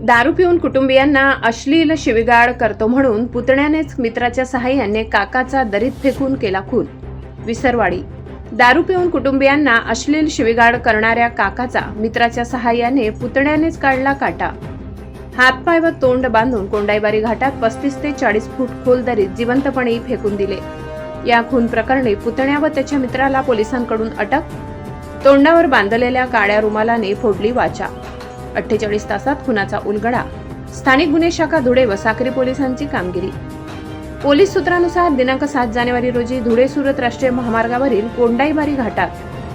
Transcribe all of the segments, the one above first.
दारू पिऊन कुटुंबियांना अश्लील शिविगाळ करतो म्हणून पुतण्यानेच मित्राच्या सहाय्याने काकाचा दरीत फेकून केला खून. विसरवाडी. दारू पिऊन कुटुंबियांना अश्लील शिविगाळ करणाऱ्या काकाचा मित्राच्या सहाय्याने पुतण्यानेच काढला काटा. हातपाय व तोंड बांधून कोंडाईबारी घाटात पस्तीस ते चाळीस फूट खोल दरीत जिवंतपणे फेकून दिले. या खून प्रकरणी पुतण्या व त्याच्या मित्राला पोलिसांकडून अटक. तोंडावर बांधलेल्या काळ्या रुमालाने फोडली वाचा. अठ्ठेचाळीस तासात खुनाचा उलगडा. स्थानिक गुन्हे शाखा धुळे व साक्री पोलिसांची कामगिरी. पोलीस सूत्रानुसार दिनांक सात जानेवारी रोजी धुळे सुरत राष्ट्रीय महामार्गावरील कोंडाईबारी घाटात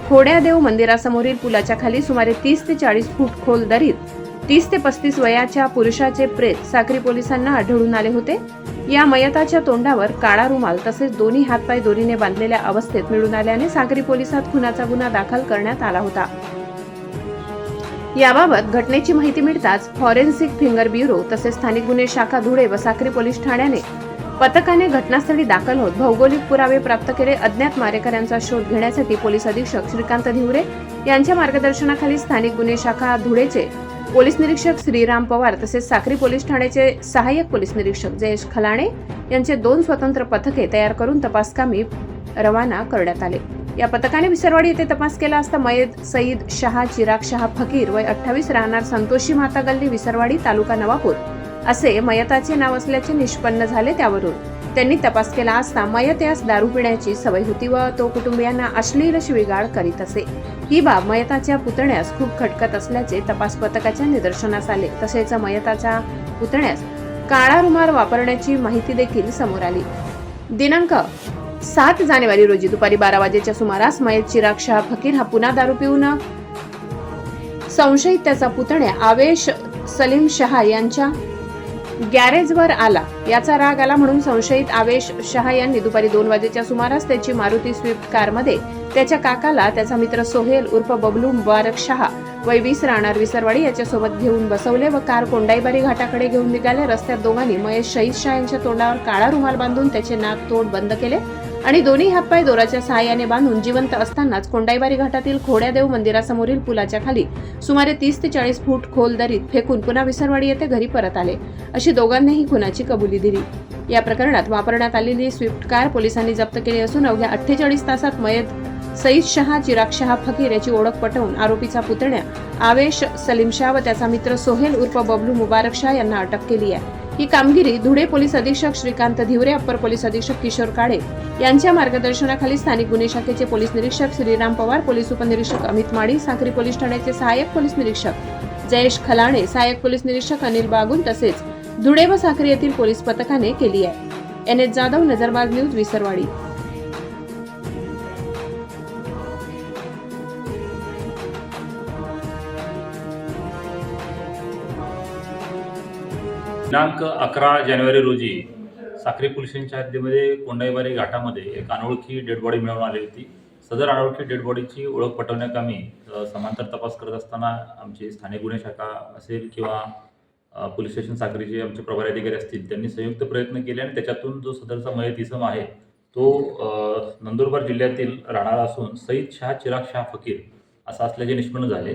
खोड्यादेव मंदिरासमोरील पुलाच्या खाली सुमारे तीस ते चाळीस फूट खोल दरीत तीस ते पस्तीस वयाच्या पुरुषाचे प्रेत साक्री पोलिसांना आढळून आले होते. या मयताच्या तोंडावर काळा रुमाल तसेच दोन्ही हातपाय दोरीने बांधलेल्या अवस्थेत मिळून आल्याने सागरी पोलिसात खुनाचा गुन्हा दाखल करण्यात आला होता. याबाबत घटनेची माहिती मिळताच फॉरेन्सिक फिंगर ब्युरो तसेच स्थानिक गुन्हे शाखा धुळे व साक्री पोलीस ठाण्याने पथकाने घटनास्थळी दाखल होत भौगोलिक पुरावे प्राप्त केले. अज्ञात मारेकऱ्यांचा शोध घेण्यासाठी पोलीस अधीक्षक श्रीकांत धिवरे यांच्या मार्गदर्शनाखाली स्थानिक गुन्हे शाखा धुळेचे पोलीस निरीक्षक श्रीराम पवार तसेच साक्री पोलीस ठाण्याचे सहाय्यक पोलीस निरीक्षक जयेश खलाणे यांचे दोन स्वतंत्र पथके तयार करून तपासकामी रवाना करण्यात आले. या पथकाने विसरवाडी येथे तपास केला असता मयद सईद शहा चिराग शहा फकीर वय अठ्ठावीस राहणार संतोषी माता गल्ली विसरवाडी तालुका नवापूर. असे मयताचे नाव असल्याचे निष्पन्न झाले त्यावरून. त्यांनी तपास केला असता मयत यास दारू पिण्याची सवय होती व तो कुटुंबियांना अश्लील शिवीगाळ करीत असे. ही बाब मयताच्या पुतण्यास खूप खटकत असल्याचे तपास पथकाच्या निदर्शनास आले. तसेच मयताच्या पुतण्यास काळा रुमाल वापरण्याची माहिती देखील समोर आली. दिनांक सात जानेवारी रोजी दुपारी बारा वाजेच्या सुमारास मयत चिराग शाह फकीर हा पुन्हा दारू पिऊन संशयित त्याचा पुतण्या आवेश सलीम शहा यांच्या गॅरेजवर आला. याचा राग आला म्हणून संशयित आवेश शहा यांनी दुपारी दोन वाजेच्या सुमारास त्याची मारुती स्विफ्ट कारमध्ये त्याच्या काकाला त्याचा मित्र सोहेल उर्फ बबलू मुबारक शहा वय वीस राहणार विसरवाडी याच्यासोबत घेऊन बसवले व कार कोंडाईबारी घाटाकडे घेऊन निघाले रस्त्यात दोघांनी महेश शहीद शाह यांच्या तोंडावर काळा रुमाल बांधून त्याचे नाक तोंड बंद केले. आणि दोन्ही हातपाय दोराच्या सहाय्याने बांधून जिवंत असतानाच कोंडाईबारी घाटातील खोड्यादेव मंदिरासमोरील पुलाच्या खाली सुमारे तीस ते चाळीस फूट खोल दरीत फेकून पुन्हा विसरवाडी येथे घरी परत आले. अशी दोघांनीही खुनाची कबुली दिली. या प्रकरणात वापरण्यात आलेली स्विफ्ट कार पोलिसांनी जप्त केली असून अवघ्या अठ्ठेचाळीस तासात मयत सईद शहा चिराग शहा फकीर याची ओळख पटवून आरोपीचा पुतण्या आवेश सलीम शाह व त्याचा मित्र सोहेल उर्फ बबलू मुबारक शाह यांना अटक केली आहे. ही कामगिरी धुळे पोलीस अधीक्षक श्रीकांत धिवरे अप्पर पोलीस अधीक्षक किशोर काळे यांच्या मार्गदर्शनाखाली स्थानिक गुन्हे शाखेचे पोलीस निरीक्षक श्रीराम पवार पोलीस उपनिरीक्षक अमित माडी साक्री पोलीस ठाण्याचे सहाय्यक पोलीस निरीक्षक जयेश खलाणे सहाय्यक पोलीस निरीक्षक अनिल बागुल तसेच धुळे व साक्री येथील पोलीस पथकाने केली आहे. N H Jadhav Nazarbag news Visarwadi. दिनांक अकरा जानेवारी रोजी साखरे पोलिसांच्या हद्दीमध्ये कोंडाईबारी घाटामध्ये एक अनोळखी डेड बॉडी मिळवून आली होती. सदर अनोळखी डेड बॉडीची ओळख पटवण्याकामी समांतर तपास करत असताना आमची स्थानिक गुन्हे शाखा असेल किंवा पोलीस स्टेशन साक्रीचे आमचे प्रभारी अधिकारी असतील त्यांनी संयुक्त प्रयत्न केले आणि त्याच्यातून जो सदरचा मयत इसम आहे तो नंदुरबार जिल्ह्यातील राहणारा असून सईद शाह चिराग शाह फकीर असा असल्याचे निष्पन्न झाले.